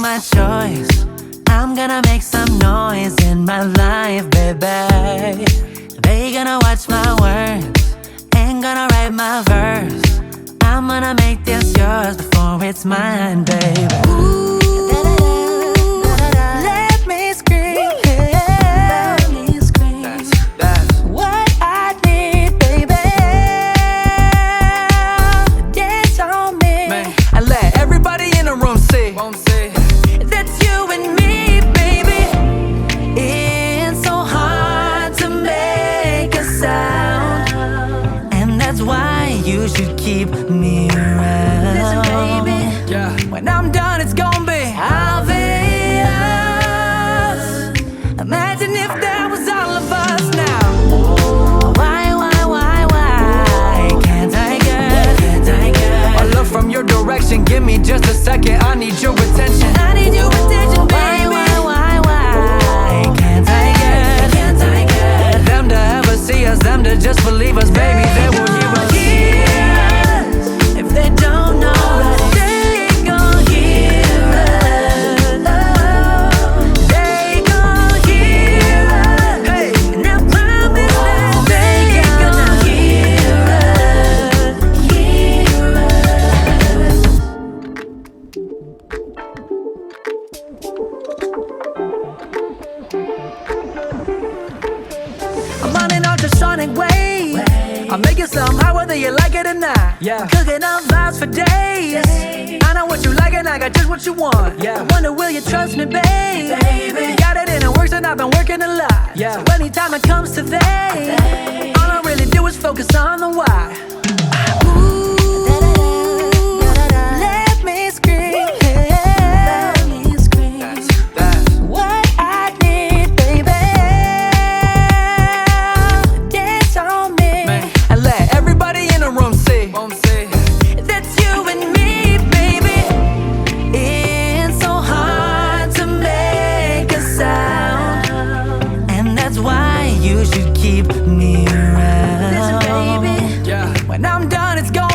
my choice. I'm gonna make some noise in my life, baby. They gonna watch my words, ain't gonna write my verse. I'm gonna make this yours before it's mine, baby. Ooh. why you should keep me around. Listen, baby. Yeah. When I'm done, it's gonna be. I'll be sonic wave. wave. I'll make it somehow whether you like it or not. Yeah. I'm cooking up vibes for days. days. I know what you like and I got just what you want. Yeah. I wonder will you trust me, babe? baby? Got it in the works and I've been working a lot. Yeah. So anytime it comes to they, all I really do is focus on the why. When I'm done, it's gone.